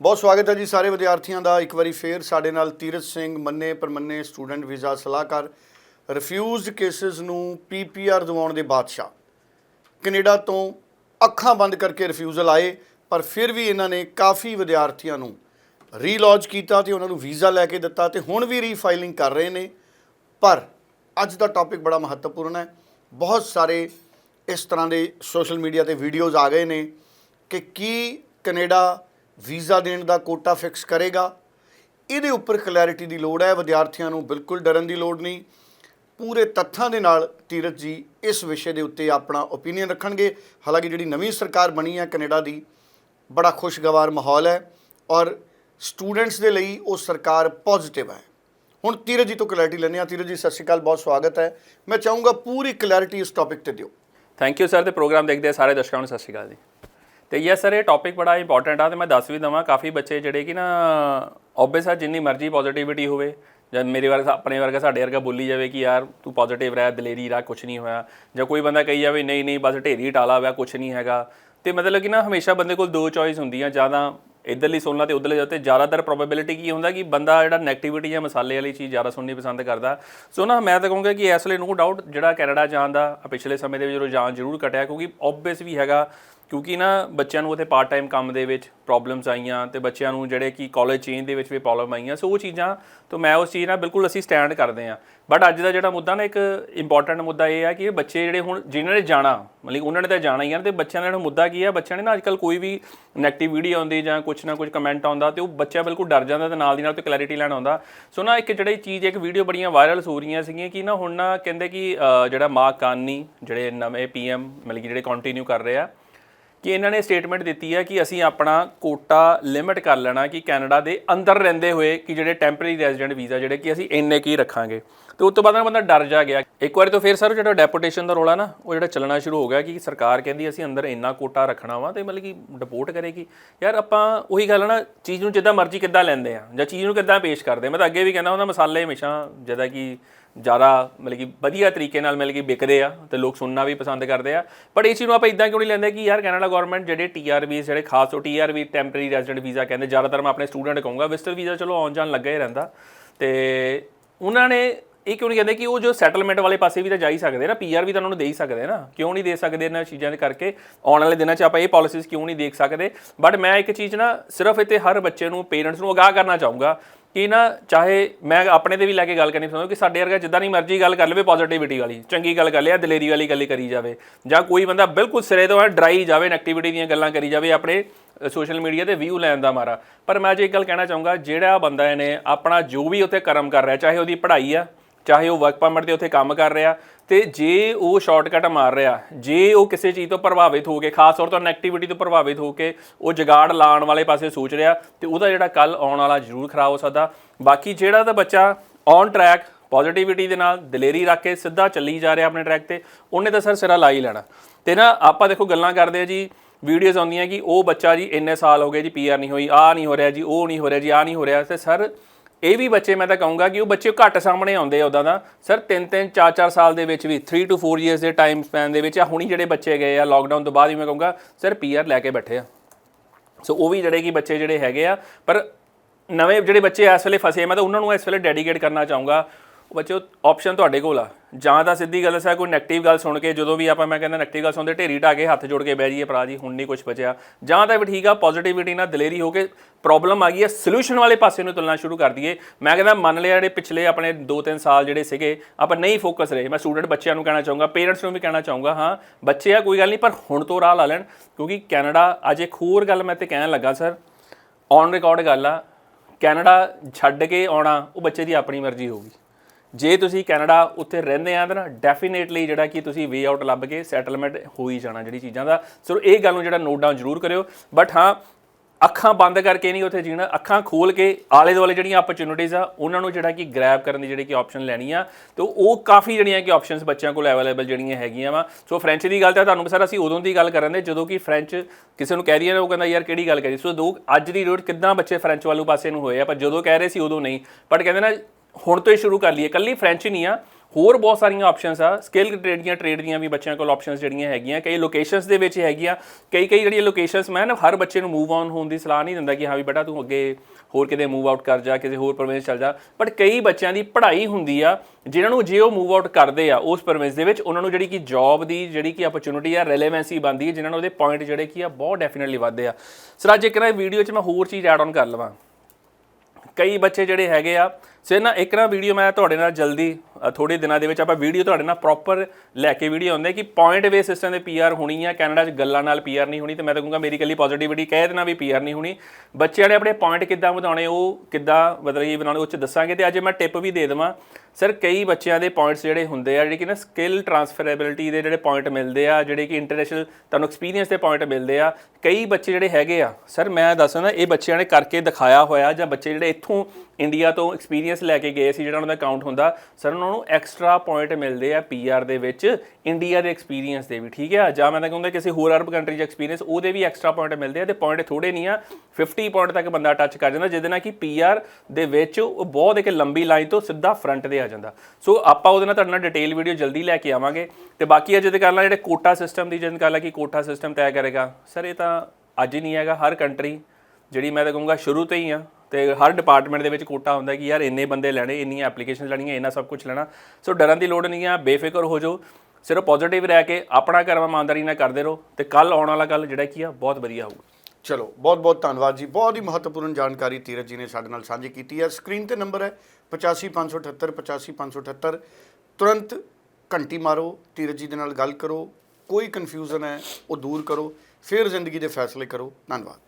ਬਹੁਤ ਸਵਾਗਤ ਹੈ ਜੀ ਸਾਰੇ ਵਿਦਿਆਰਥੀਆਂ ਦਾ। ਇੱਕ ਵਾਰੀ ਫੇਰ ਸਾਡੇ ਨਾਲ ਤੀਰਥ ਸਿੰਘ ਮੰਨੇ ਪਰਮੰਨੇ ਸਟੂਡੈਂਟ ਵੀਜ਼ਾ ਸਲਾਹਕਾਰ ਰਿਫਿਊਜ਼ਡ ਕੇਸਸ ਨੂੰ ਪੀਪੀਆਰ ਦਿਵਾਉਣ ਦੇ ਬਾਦਸ਼ਾਹ। ਕੈਨੇਡਾ ਤੋਂ ਅੱਖਾਂ ਬੰਦ ਕਰਕੇ ਰਿਫਿਊਜ਼ਲ ਆਏ, ਪਰ ਫਿਰ ਵੀ ਇਹਨਾਂ ਨੇ ਕਾਫੀ ਵਿਦਿਆਰਥੀਆਂ ਨੂੰ ਰੀਲੌਂਚ ਕੀਤਾ ਤੇ ਉਹਨਾਂ ਨੂੰ ਵੀਜ਼ਾ ਲੈ ਕੇ ਦਿੱਤਾ ਤੇ ਹੁਣ ਵੀ ਰੀਫਾਈਲਿੰਗ ਕਰ ਰਹੇ ਨੇ। ਪਰ ਅੱਜ ਦਾ ਟੌਪਿਕ ਬੜਾ ਮਹੱਤਵਪੂਰਨ ਹੈ। ਬਹੁਤ ਸਾਰੇ ਇਸ ਤਰ੍ਹਾਂ ਦੇ ਸੋਸ਼ਲ ਮੀਡੀਆ ਤੇ ਵੀਡੀਓਜ਼ ਆ ਗਏ ਨੇ ਕਿ ਕੀ ਕੈਨੇਡਾ ਵੀਜ਼ਾ ਦੇਣ ਦਾ ਕੋਟਾ ਫਿਕਸ ਕਰੇਗਾ। ਇਹਦੇ ਉੱਪਰ ਕਲੈਰਿਟੀ ਦੀ ਲੋੜ ਹੈ, ਵਿਦਿਆਰਥੀਆਂ ਨੂੰ ਬਿਲਕੁਲ ਡਰਨ ਦੀ ਲੋੜ ਨਹੀਂ। ਪੂਰੇ ਤੱਥਾਂ ਦੇ ਨਾਲ ਤੀਰਥ ਜੀ ਇਸ ਵਿਸ਼ੇ ਦੇ ਉੱਤੇ ਆਪਣਾ ਓਪੀਨੀਅਨ ਰੱਖਣਗੇ। ਹਾਲਾਂਕਿ ਜਿਹੜੀ ਨਵੀਂ ਸਰਕਾਰ ਬਣੀ ਹੈ ਕੈਨੇਡਾ ਦੀ, ਬੜਾ ਖੁਸ਼ਗਵਾਰ ਮਾਹੌਲ ਹੈ ਔਰ ਸਟੂਡੈਂਟਸ ਦੇ ਲਈ ਉਹ ਸਰਕਾਰ ਪੋਜ਼ਿਟਿਵ ਹੈ। ਹੁਣ ਤੀਰਥ ਜੀ ਤੋਂ ਕਲੈਰਿਟੀ ਲੈਣੇ ਆ ਤੀਰਥ ਜੀ, ਸਤਿ ਸ਼੍ਰੀ ਅਕਾਲ, ਬਹੁਤ ਸਵਾਗਤ ਹੈ। ਮੈਂ ਚਾਹੂੰਗਾ ਪੂਰੀ ਕਲੈਰਿਟੀ ਇਸ ਟੌਪਿਕ ਤੇ ਦਿਓ। ਥੈਂਕ ਯੂ ਸਰ ਤੇ ਪ੍ਰੋਗਰਾਮ ਦੇਖਦੇ ਸਾਰੇ ਦਰਸ਼ਕਾਂ ਨੂੰ। ਸਤਿ ਸ਼੍ਰੀ ਅਕਾਲ ਜੀ। ਤੇ ਯੈਸ ਸਰ ਇਹ ਟੌਪਿਕ ਬੜਾ ਇੰਪੋਰਟੈਂਟ ਆ ਤੇ ਮੈਂ ਦੱਸ ਵੀ ਦਵਾਂ, ਕਾਫੀ ਬੱਚੇ ਜਿਹੜੇ ਕਿ ਨਾ ਆਬਵੀਅਸ ਆ, ਜਿੰਨੀ ਮਰਜ਼ੀ ਪੋਜ਼ਿਟਿਵਿਟੀ ਹੋਵੇ, ਜਾਂ ਮੇਰੇ ਵਰਗਾ, ਆਪਣੇ ਵਰਗਾ, ਸਾਡੇ ਵਰਗਾ ਬੋਲੀ ਜਾਵੇ ਕਿ ਯਾਰ ਤੂੰ ਪੋਜ਼ਿਟਿਵ ਰਹਿ, ਦਲੇਰੀ ਰਹਿ ਕੁਝ ਨਹੀਂ ਹੋਇਆ, ਜਾਂ ਕੋਈ ਬੰਦਾ ਕਹੀ ਜਾਵੇ, ਨਹੀਂ ਨਹੀਂ, ਬਸ ਢੇਰੀ ਟਾਲਾ ਹੋਇਆ ਕੁਝ ਨਹੀਂ ਹੈਗਾ। ਤੇ ਮਤਲਬ ਕਿ ਨਾ ਹਮੇਸ਼ਾ ਬੰਦੇ ਕੋਲ ਦੋ ਚੋਇਸ ਹੁੰਦੀਆਂ, ਜਾਂ ਤਾਂ ਇਧਰਲੀ ਸੁਣਨਾ ਤੇ ਉਧਰਲੇ ਜਾਂਦੇ ਜ਼ਿਆਦਾਤਰ ਪ੍ਰੋਬੇਬਿਲਿਟੀ ਕੀ ਹੁੰਦਾ ਕਿ ਬੰਦਾ ਜਿਹੜਾ ਨੈਗੇਟਿਵਿਟੀ ਜਾਂ ਮਸਾਲੇ ਵਾਲੀ ਚੀਜ਼ ਜ਼ਿਆਦਾ ਸੁਣਨੀ ਪਸੰਦ ਕਰਦਾ। ਸੋ ਨਾ ਮੈਂ ਤਾਂ ਕਹੂੰਗਾ ਕਿ ਇਸ ਲਈ ਨੋ ਡਾਊਟ ਜਿਹੜਾ ਕੈਨੇਡਾ ਜਾਣ ਦਾ ਪਿਛਲੇ ਸਮੇਂ ਦੇ ਵਿੱਚ ਰੁਝਾਨ ਜ਼ਰੂਰ ਘਟਿਆ, ਕਿਉਂਕਿ ਆਬਵੀਅਸ ਵੀ ਹੈਗਾ ਕਿਉਂਕਿ ਨਾ ਬੱਚਿਆਂ ਨੂੰ ਉੱਥੇ ਪਾਰਟ ਟਾਈਮ ਕੰਮ ਦੇ ਵਿੱਚ ਪ੍ਰੋਬਲਮਸ ਆਈਆਂ ਤੇ ਬੱਚਿਆਂ ਨੂੰ ਜਿਹੜੇ ਕਿ ਕਾਲਜ ਚੇਂਜ ਦੇ ਵਿੱਚ ਵੀ ਪ੍ਰੋਬਲਮ ਆਈਆਂ। ਸੋ ਉਹ ਚੀਜ਼ਾਂ ਤੋਂ ਮੈਂ ਉਸ ਚੀਜ਼ ਨਾਲ ਬਿਲਕੁਲ ਅਸੀਂ ਸਟੈਂਡ ਕਰਦੇ ਹਾਂ। ਬਟ ਅੱਜ ਦਾ ਜਿਹੜਾ ਮੁੱਦਾ ਨਾ ਇੱਕ ਇੰਪੋਰਟੈਂਟ ਮੁੱਦਾ ਇਹ ਆ ਕਿ ਬੱਚੇ ਜਿਹੜੇ ਹੁਣ ਜਿਨ੍ਹਾਂ ਨੇ ਜਾਣਾ, ਮਤਲਬ ਉਹਨਾਂ ਨੇ ਤਾਂ ਜਾਣਾ ਹੀ ਆ ਤੇ ਬੱਚਿਆਂ ਦਾ ਜਿਹੜਾ ਮੁੱਦਾ ਕੀ ਆ, ਬੱਚਿਆਂ ਨੇ ਨਾ ਅੱਜਕੱਲ ਕੋਈ ਵੀ ਨੈਗੇਟਿਵ ਵੀਡੀਓ ਆਉਂਦੀ ਜਾਂ ਕੁਝ ਨਾ ਕੁਝ ਕਮੈਂਟ ਆਉਂਦਾ ਤੇ ਉਹ ਬੱਚਾ ਬਿਲਕੁਲ ਡਰ ਜਾਂਦਾ ਤੇ ਨਾਲ ਦੀ ਨਾਲ ਤੇ ਕਲੈਰਿਟੀ ਲੈਣ ਆਉਂਦਾ। ਸੋ ਨਾ ਇੱਕ ਜਿਹੜੀ ਚੀਜ਼, ਇੱਕ ਵੀਡੀਓ ਬੜੀਆਂ ਵਾਇਰਲ ਹੋ ਰਹੀਆਂ ਸੀਗੀਆਂ ਕਿ ਨਾ ਹੁਣ ਨਾ ਕਹਿੰਦੇ ਕਿ ਜਿਹੜਾ ਮਾਰਕ ਕਾਨੀ, ਜਿਹੜੇ ਨਵੇਂ ਪੀਐਮ ਮਤਲਬ ਕਿ ਜਿਹੜੇ ਕੰਟੀਨਿਊ ਕਰ ਰਹੇ ਆ ਕਿ ਇਹਨਾਂ ਨੇ ਸਟੇਟਮੈਂਟ ਦਿੱਤੀ ਹੈ ਕਿ ਅਸੀਂ ਆਪਣਾ ਕੋਟਾ ਲਿਮਿਟ ਕਰ ਲੈਣਾ ਕਿ ਕੈਨੇਡਾ ਦੇ ਅੰਦਰ ਰਹਿੰਦੇ ਹੋਏ ਕਿ ਜਿਹੜੇ ਟੈਂਪਰੇਰੀ ਰੈਜ਼ੀਡੈਂਟ ਵੀਜ਼ਾ ਜਿਹੜੇ ਕਿ ਅਸੀਂ ਇੰਨੇ ਕੀ ਰੱਖਾਂਗੇ। ਤੇ ਉਸ ਤੋਂ ਬਾਅਦ ਨਾ ਬੰਦਾ ਡਰ ਜਾ ਗਿਆ ਇੱਕ ਵਾਰੀ ਤੋਂ ਫਿਰ ਸਰ ਜਿਹੜਾ ਡੈਪੂਟੇਸ਼ਨ ਦਾ ਰੋਲਾ ਨਾ, ਉਹ ਜਿਹੜਾ ਚੱਲਣਾ ਸ਼ੁਰੂ ਹੋ ਗਿਆ ਕਿ ਸਰਕਾਰ ਕਹਿੰਦੀ ਅਸੀਂ ਅੰਦਰ ਇੰਨਾ ਕੋਟਾ ਰੱਖਣਾ ਵਾ ਤੇ ਮਤਲਬ ਕਿ ਡਿਪੋਰਟ ਕਰੇਗੀ। ਯਾਰ ਆਪਾਂ ਉਹੀ ਗੱਲ ਨਾ, ਚੀਜ਼ ਨੂੰ ਜਿੱਦਾਂ ਮਰਜ਼ੀ ਕਿੱਦਾਂ ਲੈਂਦੇ ਆ ਜਾਂ ਚੀਜ਼ ਨੂੰ ਕਿੱਦਾਂ ਪੇਸ਼ ਕਰਦੇ। ਆ। ਮੈਂ ਤਾਂ ਅੱਗੇ ਵੀ ਕਹਿੰਦਾ ਹੁੰਦਾ, ਮਸਾਲੇ ਹਮੇਸ਼ਾ ਜਿੱਦਾਂ ਕਿ ਜ਼ਿਆਦਾ ਮਤਲਬ ਕਿ ਵਧੀਆ ਤਰੀਕੇ ਨਾਲ ਮਤਲਬ ਕਿ ਵਿਕਦੇ ਆ ਤੇ ਲੋਕ ਸੁਣਨਾ ਵੀ ਪਸੰਦ ਕਰਦੇ ਆ। ਬਟ ਇਹ ਚੀਜ਼ ਨੂੰ ਆਪਾਂ ਇਦਾਂ ਕਿਉਂ ਨਹੀਂ ਲੈਂਦੇ ਕਿ ਯਾਰ ਕੈਨੇਡਾ ਗਵਰਨਮੈਂਟ ਜਿਹੜੇ ਟੀਆਰਵੀ ਜਿਹੜੇ ਖਾਸ ਤੋਂ ਟੀਆਰਵੀ ਟੈਂਪਰੇਰੀ ਰੈਜ਼ੀਡੈਂਟ ਵੀਜ਼ਾ ਕਹਿੰਦੇ, ਜ਼ਿਆਦਾਤਰ ਮੈਂ ਆਪਣੇ ਸਟੂਡੈਂਟ ਕਹੂੰਗਾ ਵਿਜ਼ਟਰ ਵੀਜ਼ਾ ਚਲੋ ਆਉਣ ਜਾਣ ਲੱਗਾ ਹੀ ਰਹਿੰਦਾ। ਤੇ ਉਹਨਾਂ ਨੇ ਇਹ ਕਿਉਂ ਨਹੀਂ ਕਹਿੰਦੇ ਕਿ ਉਹ ਜੋ ਸੈਟਲਮੈਂਟ ਵਾਲੇ ਪਾਸੇ ਵੀ ਤਾਂ ਜਾ ਹੀ ਸਕਦੇ ਨਾ ਪੀਆਰ ਵੀ ਤਾਂ ਉਹਨਾਂ ਨੂੰ ਦੇ ਹੀ ਸਕਦੇ ਨਾ। ਕਿਉਂ ਨਹੀਂ ਦੇ ਸਕਦੇ ਇਹਨਾਂ ਚੀਜ਼ਾਂ ਦੇ ਕਰਕੇ? ਆਉਣ ਵਾਲੇ ਦਿਨਾਂ 'ਚ ਆਪਾਂ ਇਹ ਪਾਲਿਸੀਜ਼ ਕਿਉਂ ਨਹੀਂ ਦੇਖ ਸਕਦੇ? ਬਟ ਮੈਂ ਇੱਕ ਚੀਜ਼ ਨਾ ਸਿਰਫ ਇੱਥੇ ਹਰ ਬੱਚੇ ਨੂੰ ਪੇਰੈਂਟਸ ਨੂੰ ਅਗਾਹ ਕਰਨਾ ਚਾਹੂੰਗਾ ਕਿ ਨਾ ਚਾਹੇ ਮੈਂ ਆਪਣੇ ਤੇ ਵੀ ਲੈ ਕੇ ਗੱਲ ਕਰਨੀ ਚਾਹੁੰਦਾ ਕਿ ਸਾਡੇ ਵਰਗਾ ਜਿੱਦਾਂ ਨਹੀਂ ਮਰਜ਼ੀ ਗੱਲ ਕਰ ਲਵੇ ਪੋਜ਼ਿਟਿਵਿਟੀ ਵਾਲੀ, ਚੰਗੀ ਗੱਲ ਕਰ ਲਿਆ ਦਲੇਰੀ ਵਾਲੀ ਗੱਲ ਕਰੀ ਜਾਵੇ ਜਾਂ ਕੋਈ ਬੰਦਾ ਬਿਲਕੁਲ ਸਿਰੇ ਤੋਂ ਡਰਾਈ ਜਾਵੇ ਨੈਗੇਟਿਵਿਟੀ ਦੀਆਂ ਗੱਲਾਂ ਕਰੀ ਜਾਵੇ, ਆਪਣੇ ਸੋਸ਼ਲ ਮੀਡੀਆ ਤੇ ਵਿਊ ਲੈਣ ਦਾ ਮਾਰਾ। ਪਰ ਮੈਂ ਜੇ ਇੱਕ ਗੱਲ ਕਹਿਣਾ ਚਾਹੂੰਗਾ, ਜਿਹੜਾ ਬੰਦਾ ਇਹਨੇ ਆਪਣਾ ਜੋ ਵੀ ਉੱਥੇ ਕਰਮ ਕਰ ਰਿਹਾ, ਚਾਹੇ ਉਹਦੀ ਪੜ੍ਹਾਈ ਆ ਚਾਹੇ ਉਹ ਵਰਕ ਪਰਮਿਟ ਤੇ ਉੱਥੇ ਕੰਮ ਕਰ ਰਿਹਾ ਤੇ ਜੇ ਉਹ ਸ਼ਾਰਟਕਟ ਮਾਰ ਰਿਹਾ, ਜੇ ਉਹ ਕਿਸੇ ਚੀਜ਼ ਤੋਂ ਪ੍ਰਭਾਵਿਤ ਹੋ ਕੇ, ਖਾਸ ਤੌਰ 'ਤੇ ਨੈਗੇਟਿਵਿਟੀ ਤੋਂ ਪ੍ਰਭਾਵਿਤ ਹੋ ਕੇ ਉਹ ਜਗਾੜ ਲਾਉਣ ਵਾਲੇ ਪਾਸੇ ਸੋਚ ਰਿਹਾ, ਤੇ ਉਹਦਾ ਜਿਹੜਾ ਕੱਲ ਆਉਣ ਵਾਲਾ ਜ਼ਰੂਰ ਖਰਾਬ ਹੋ ਸਕਦਾ। ਬਾਕੀ ਜਿਹੜਾ ਤਾਂ ਬੱਚਾ ਔਨ ਟਰੈਕ ਪੋਜ਼ਿਟਿਵਿਟੀ ਦੇ ਨਾਲ ਦਲੇਰੀ ਰੱਖ ਕੇ ਸਿੱਧਾ ਚੱਲੀ ਜਾ ਰਿਹਾ ਆਪਣੇ ਟਰੈਕ ਤੇ, ਉਹਨੇ ਤਾਂ ਸਰ ਸਿਰਾ ਲਾ ਹੀ ਲੈਣਾ। ਤੇ ਨਾ ਆਪਾਂ ਦੇਖੋ ਗੱਲਾਂ ਕਰਦੇ ਆ ਜੀ ਵੀਡੀਓਜ਼ ਆਉਂਦੀਆਂ ਕਿ ਉਹ ਬੱਚਾ ਜੀ ਇੰਨੇ ਸਾਲ ਹੋ ਗਏ ਜੀ ਪੀਆਰ ਨਹੀਂ ਹੋਈ ਆ ਨਹੀਂ ਹੋ ਰਿਹਾ ਜੀ, ਉਹ ਨਹੀਂ ਹੋ ਰਿਹਾ ਜੀ ਆ ਨਹੀਂ ਹੋ ਰਿਹਾ, ਤੇ ਸਰ ਇਹ ਵੀ ਬੱਚੇ, ਮੈਂ ਤਾਂ ਕਹੂੰਗਾ ਕਿ ਉਹ ਬੱਚੇ ਘੱਟ ਸਾਹਮਣੇ ਆਉਂਦੇ ਆ ਉਦਾਂ ਦਾ ਸਰ 3 3 4 4 ਸਾਲ ਦੇ ਵਿੱਚ ਵੀ 3 ਟੂ 4 ਇਅਰਸ ਦੇ ਟਾਈਮ ਸਪੈਨ ਦੇ ਵਿੱਚ ਆ, ਹੁਣੀ ਜਿਹੜੇ ਬੱਚੇ ਗਏ ਆ ਲੋਕਡਾਊਨ ਤੋਂ ਬਾਅਦ ਵੀ ਮੈਂ ਕਹੂੰਗਾ, ਸਰ ਪੀਆਰ ਲੈ ਕੇ ਬੈਠੇ ਆ। ਸੋ ਉਹ ਵੀ ਜਿਹੜੇ ਕਿ ਬੱਚੇ ਜਿਹੜੇ ਹੈਗੇ ਆ, ਪਰ ਨਵੇਂ ਜਿਹੜੇ ਬੱਚੇ ਇਸ ਵੇਲੇ ਫਸੇ ਮੈਂ ਤਾਂ ਉਹਨਾਂ ਨੂੰ ਇਸ ਵੇਲੇ ਡੈਡੀਕੇਟ ਕਰਨਾ ਚਾਹੂੰਗਾ। ਉਹ ਬੱਚੋ ਆਪਸ਼ਨ ਤੁਹਾਡੇ ਕੋਲ ਆ। ਜਾਂ ਤਾਂ ਸਿੱਧੀ ਗੱਲ ਹੈ ਕੋਈ ਨੈਗੇਟਿਵ ਗੱਲ ਸੁਣ ਕੇ, ਜਦੋਂ ਵੀ ਆਪਾਂ ਮੈਂ ਕਹਿੰਦਾ ਨੈਗੇਟਿਵ ਗੱਲ ਸੁਣਦੇ, ਢੇਰੀ ਢਾ ਕੇ ਹੱਥ ਜੋੜ ਕੇ ਬਹਿ ਜਾਈਏ ਭਰਾ ਜੀ, ਹੁਣ ਨਹੀਂ ਕੁਝ ਬਚਿਆ। ਜਾਂ ਤਾਂ ਵੀ ਠੀਕ ਆ ਪੋਜ਼ਿਟਿਵਿਟੀ ਨਾਲ ਦਲੇਰੀ ਹੋ ਕੇ ਪ੍ਰੋਬਲਮ ਆ ਗਈ ਹੈ ਸੋਲੂਸ਼ਨ ਵਾਲੇ ਪਾਸੇ ਨੂੰ ਤੁਲਣਾ ਸ਼ੁਰੂ ਕਰ ਦਈਏ। ਮੈਂ ਕਹਿੰਦਾ ਮੰਨ ਲਿਆ ਜਿਹੜੇ ਪਿਛਲੇ ਆਪਣੇ 2-3 ਸਾਲ ਜਿਹੜੇ ਸੀਗੇ, ਆਪਾਂ ਨਹੀਂ ਫੋਕਸ ਰਹੇ। ਮੈਂ ਸਟੂਡੈਂਟ ਬੱਚਿਆਂ ਨੂੰ ਕਹਿਣਾ ਚਾਹੂੰਗਾ ਪੇਰੈਂਟਸ ਨੂੰ ਵੀ ਕਹਿਣਾ ਚਾਹੂੰਗਾ, ਹਾਂ, ਬੱਚੇ ਆ, ਕੋਈ ਗੱਲ ਨਹੀਂ ਪਰ ਹੁਣ ਤੋਂ ਰਾਹ ਲਾ ਲੈਣ, ਕਿਉਂਕਿ ਕੈਨੇਡਾ ਅੱਜ ਇੱਕ ਹੋਰ ਗੱਲ ਮੈਂ ਤੇ ਕਹਿਣ ਲੱਗਾ, ਸਰ। ਔਨ ਰਿਕਾਰਡ ਗੱਲ ਆ, ਕੈਨੇਡਾ ਛੱਡ ਕੇ ਆਉਣਾ, ਉਹ ਬੱਚੇ ਦੀ ਆਪਣੀ ਮਰਜ਼ੀ ਹੋਊਗੀ। ਜੇ ਤੁਸੀਂ ਕੈਨੇਡਾ ਉੱਥੇ ਰਹਿੰਦੇ ਆ ਤਾਂ ਨਾ ਡੈਫੀਨੇਟਲੀ ਜਿਹੜਾ ਕਿ ਤੁਸੀਂ ਵੇ ਆਊਟ ਲੱਭ ਕੇ ਸੈਟਲਮੈਂਟ ਹੋ ਹੀ ਜਾਣਾ ਜਿਹੜੀ ਚੀਜ਼ਾਂ ਦਾ। ਸੋ ਇਹ ਗੱਲ ਨੂੰ ਜਿਹੜਾ ਨੋਟ ਡਾਊਨ ਜ਼ਰੂਰ ਕਰਿਓ। ਬਟ ਹਾਂ, ਅੱਖਾਂ ਬੰਦ ਕਰਕੇ ਨਹੀਂ ਉੱਥੇ ਜੀਣਾ। ਅੱਖਾਂ ਖੋਲ ਕੇ ਆਲੇ ਦੁਆਲੇ ਜਿਹੜੀਆਂ ਆਪਰਚੁਨਿਟੀਆਂ ਆ, ਉਹਨਾਂ ਨੂੰ ਜਿਹੜਾ ਕਿ ਗ੍ਰੈਬ ਕਰਨ ਦੀ ਜਿਹੜੀ ਕਿ ਆਪਸ਼ਨ ਲੈਣੀ ਆ। ਤੇ ਉਹ ਕਾਫੀ ਜਿਹੜੀਆਂ ਕਿ ਆਪਸ਼ਨਸ ਬੱਚਿਆਂ ਕੋਲ ਅਵੇਲੇਬਲ ਜਿਹੜੀਆਂ ਹੈਗੀਆਂ ਵਾ। ਸੋ ਫ੍ਰੈਂਚ ਦੀ ਗੱਲ ਤਾਂ ਤੁਹਾਨੂੰ ਸਰ, ਅਸੀਂ ਉਦੋਂ ਦੀ ਗੱਲ ਕਰਨ ਦੇ, ਜਦੋਂ ਕਿ ਫ੍ਰੈਂਚ ਕਿਸੇ ਨੂੰ ਕਹਿ ਰਹੀ ਹੈ ਉਹ ਕਹਿੰਦਾ, ਯਾਰ, ਕਿਹੜੀ ਗੱਲ ਕਰੀ ਸੋ ਦੋ ਅੱਜ ਦੀ ਰੋਡ ਕਿੱਦਾਂ ਬੱਚੇ ਫ੍ਰੈਂਚ ਵਾਲੂ ਪਾਸੇ ਨੂੰ ਹੋਏ ਆ, ਪਰ ਜਦੋਂ ਕਹਿ ਰਹੇ ਸੀ ਉਦੋਂ ਨਹੀਂ। ਬਟ ਕਹਿੰਦੇ ਨਾ ਹੁਣ ਤੋਂ ਹੀ ਸ਼ੁਰੂ ਕਰ ਲਈਏ। ਕੱਲੀ ਫ੍ਰੈਂਚ ਹੀ ਨਹੀਂ ਆ। ਹੋਰ ਬਹੁਤ ਸਾਰੀਆਂ ਆਪਸ਼ਨਸ ਆ। ਸਕਿੱਲ ਟ੍ਰੇਡ ਦੀਆਂ ਟ੍ਰੇਡ ਦੀਆਂ ਵੀ ਬੱਚਿਆਂ ਕੋਲ ਆਪਸ਼ਨਸ ਜਿਹੜੀਆਂ ਹੈਗੀਆਂ। ਕਈ ਲੋਕੇਸ਼ਨਸ ਦੇ ਵਿੱਚ ਹੈਗੀਆਂ। ਕਈ ਕਈ ਜਿਹੜੀਆਂ ਲੋਕੇਸ਼ਨਸ ਮੈਂ ਨਾ ਹਰ ਬੱਚੇ ਨੂੰ ਮੂਵ ਆਨ ਹੋਣ ਦੀ ਸਲਾਹ ਨਹੀਂ ਦਿੰਦਾ ਕਿ ਹਾਂ ਵੀ ਬੇਟਾ ਤੂੰ ਅੱਗੇ ਹੋਰ ਕਿਤੇ ਮੂਵ ਆਊਟ ਕਰ ਜਾ ਕਿਸੇ ਹੋਰ ਪ੍ਰੋਵਿੰਸ ਚਲ ਜਾ। ਬਟ ਕਈ ਬੱਚਿਆਂ ਦੀ ਪੜ੍ਹਾਈ ਹੁੰਦੀ ਆ ਜਿਨ੍ਹਾਂ ਨੂੰ ਜੇ ਉਹ ਮੂਵ ਆਊਟ ਕਰਦੇ ਆ, ਉਸ ਪ੍ਰੋਵਿੰਸ ਦੇ ਵਿੱਚ ਉਹਨਾਂ ਨੂੰ ਜਿਹੜੀ ਕਿ ਜੌਬ ਦੀ, ਜਿਹੜੀ ਕਿ ਆਪਰਚੁਨਿਟੀ ਆ ਰੈਲੇਵੈਂਸੀ ਬਣਦੀ ਹੈ ਜਿਨ੍ਹਾਂ ਨੂੰ ਉਹਦੇ ਪੁਆਇੰਟ ਜਿਹੜੇ ਕੀ ਆ, ਬਹੁਤ ਡੈਫੀਨਿਟਲੀ ਵੱਧਦੇ ਆ। ਸਰ, ਅੱਜ ਇੱਕ ਨਾ ਵੀਡੀਓ 'ਚ ਮੈਂ ਹੋਰ ਚੀਜ਼ ਐਡ ਆਨ ਕਰ ਲਵਾਂ। ਕਈ ਬੱਚੇ ਜਿਹੜੇ ਹੈਗੇ ਆ ਸੇ ਨਾ ਇੱਕ ਨਾ ਵੀਡੀਓ ਮੈਂ ਤੁਹਾਡੇ ਨਾਲ ਜਲਦੀ ਥੋੜੇ ਦਿਨਾਂ ਦੇ ਵਿੱਚ ਆਪਾਂ ਵੀਡੀਓ ਤੁਹਾਡੇ ਨਾਲ ਪ੍ਰੋਪਰ ਲੈ ਕੇ ਵੀਡੀਓ ਆਉਂਦੇ ਕਿ ਪੁਆਇੰਟ ਬੇਸ ਸਿਸਟਮ ਦੇ ਪੀਆਰ ਹੋਣੀ ਆ ਕੈਨੇਡਾ 'ਚ ਗੱਲਾਂ ਨਾਲ ਪੀਆਰ ਨਹੀਂ ਹੋਣੀ ਤੇ ਮੈਂ ਤਾਂ ਕਹੂੰਗਾ ਮੇਰੀ ਕੱਲੀ ਪੋਜ਼ਿਟਿਵਿਟੀ ਕਹਿ ਦੇਣਾ ਵੀ ਪੀਆਰ ਨਹੀਂ ਹੋਣੀ। ਬੱਚਿਆਂ ਨੇ ਆਪਣੇ ਪੁਆਇੰਟ ਕਿੱਦਾਂ ਵਧਾਉਣੇ, ਉਹ ਕਿੱਦਾਂ ਮਤਲਬ ਕਿ ਬਣਾਉਣੇ, ਉਹ 'ਚ ਦੱਸਾਂਗੇ ਤੇ ਅੱਜ ਮੈਂ ਟਿਪ ਵੀ ਦੇ ਦੇਵਾਂ। ਸਰ ਕਈ ਬੱਚਿਆਂ ਦੇ ਪੁਆਇੰਟਸ ਜਿਹੜੇ ਹੁੰਦੇ ਆ, ਜਿਹੜੇ ਕਿ ਨਾ ਸਕਿੱਲ ਟਰਾਂਸਫਰੇਬਿਲਟੀ ਦੇ ਜਿਹੜੇ ਪੁਆਇੰਟ ਮਿਲਦੇ ਆ, ਜਿਹੜੇ ਕਿ ਇੰਟਰਨੈਸ਼ਨਲ ਤੁਹਾਨੂੰ ਐਕਸਪੀਰੀਅੰਸ ਦੇ ਪੁਆਇੰਟ ਮਿਲਦੇ ਆ, ਕਈ ਬੱਚੇ ਜਿਹੜੇ ਹੈਗੇ ਆ ਸਰ ਮੈਂ ਦੱਸਦਾ ਇਹ ਬੱਚਿਆਂ ਨੇ ਕਰਕੇ ਦਿਖਾਇਆ ਹੋਇਆ ਜਾਂ ਬੱਚੇ ਜਿਹੜੇ ਇੱਥੋਂ ਇੰਡੀਆ ਤੋਂ ਐਕਸਪੀਰੀਅੰਸ ਲੈ ਕੇ ਗਏ ਸੀ, ਜਿਹੜਾ ਉਹਨਾਂ ਦਾ ਅਕਾਊਂਟ ਹੁੰਦਾ ਸਰ ਉਹਨਾਂ ਨੂੰ ਐਕਸਟਰਾ ਪੁਆਇੰਟ ਮਿਲਦੇ ਆ ਪੀਆਰ ਦੇ ਵਿੱਚ ਇੰਡੀਆ ਦੇ ਐਕਸਪੀਰੀਅੰਸ ਦੇ ਵੀ, ਠੀਕ ਹੈ ਜਾਂ ਮੈਂ ਤਾਂ ਕਹੂੰਗਾ ਕਿਸੇ ਹੋਰ ਅਰਬ ਕੰਟਰੀ 'ਚ ਐਕਸਪੀਰੀਅੰਸ ਉਹਦੇ ਵੀ ਐਕਸਟਰਾ ਪੁਆਇੰਟ ਮਿਲਦੇ ਆ ਤੇ ਪੁਆਇੰਟ ਥੋੜੇ ਨਹੀਂ ਆ। 50 ਪੁਆਇੰਟ ਤੱਕ ਬੰਦਾ ਟੱਚ ਕਰ ਜਾਂਦਾ, ਜਿਹਦੇ ਨਾਲ ਕਿ ਪੀਆਰ ਦੇ ਵਿੱਚ ਉਹ ਬਹੁਤ ਇੱਕ ਲੰਬੀ ਲਾਈਨ ਤੋਂ ਸਿੱਧਾ ਫਰੰਟ ਤੇ ਆ ਜਾਂਦਾ। ਸੋ ਆਪਾਂ ਉਹਦੇ ਨਾਲ ਤੁਹਾਡੇ ਨਾਲ ਡਿਟੇਲ ਵੀਡੀਓ ਜਲਦੀ ਲੈ ਕੇ ਆਵਾਂਗੇ। ਤੇ ਬਾਕੀ ਅਜੇ ਤੇ ਕਰ ਲਾਂ ਜਿਹੜੇ ਕੋਟਾ ਸਿਸਟਮ ਦੀ ਜਨ ਕਰ ਲਾ ਕਿ ਕੋਟਾ ਸਿਸਟਮ ਤੈਅ ਕਰੇਗਾ, ਸਰ, ਇਹ ਤਾਂ ਅੱਜ ਹੀ ਨਹੀਂ ਹੈਗਾ, ਹਰ ਕੰਟਰੀ ਜਿਹੜੀ ਮੈਂ ਤਾਂ ਕਹੂੰਗਾ ਸ਼ੁਰੂ ਤੋਂ ਹੀ ਆ। ਤੇ ਹਰ ਡਿਪਾਰਟਮੈਂਟ ਦੇ ਵਿੱਚ ਕੋਟਾ ਹੁੰਦਾ ਕਿ ਯਾਰ ਇੰਨੇ ਬੰਦੇ ਲੈਣੇ, ਇੰਨੀਆਂ ਐਪਲੀਕੇਸ਼ਨ ਲੈਣੀਆਂ, ਇੰਨਾ ਸਭ ਕੁਝ ਲੈਣਾ। ਸੋ ਡਰਨ ਦੀ ਲੋੜ ਨਹੀਂ ਆ, ਬੇਫਿਕਰ ਹੋ ਜਾਓ। ਸਿਰਫ ਪੋਜ਼ਿਟਿਵ ਰਹਿ ਕੇ ਆਪਣਾ ਕਰਮ ਇਮਾਨਦਾਰੀ ਨਾਲ ਕਰਦੇ ਰਹੋ ਤੇ ਕੱਲ ਆਉਣ ਵਾਲਾ ਕੱਲ ਜਿਹੜਾ ਕੀ ਆ, ਬਹੁਤ ਵਧੀਆ ਹੋਊਗਾ। ਚਲੋ ਬਹੁਤ ਬਹੁਤ ਧੰਨਵਾਦ ਜੀ। ਬਹੁਤ ਹੀ ਮਹੱਤਵਪੂਰਨ ਜਾਣਕਾਰੀ ਤੀਰਜ ਜੀ ਨੇ ਸਾਡੇ ਨਾਲ ਸਾਂਝੀ ਕੀਤੀ ਹੈ। ਸਕਰੀਨ ਤੇ ਨੰਬਰ ਹੈ 85578 85578 ਤੁਰੰਤ ਘੰਟੀ ਮਾਰੋ ਤੀਰਜ ਜੀ ਦੇ ਨਾਲ ਗੱਲ ਕਰੋ। ਕੋਈ ਕਨਫਿਊਜ਼ਨ ਹੈ, ਉਹ ਦੂਰ ਕਰੋ। ਫਿਰ ਜ਼ਿੰਦਗੀ ਦੇ ਫੈਸਲੇ ਕਰੋ। ਧੰਨਵਾਦ।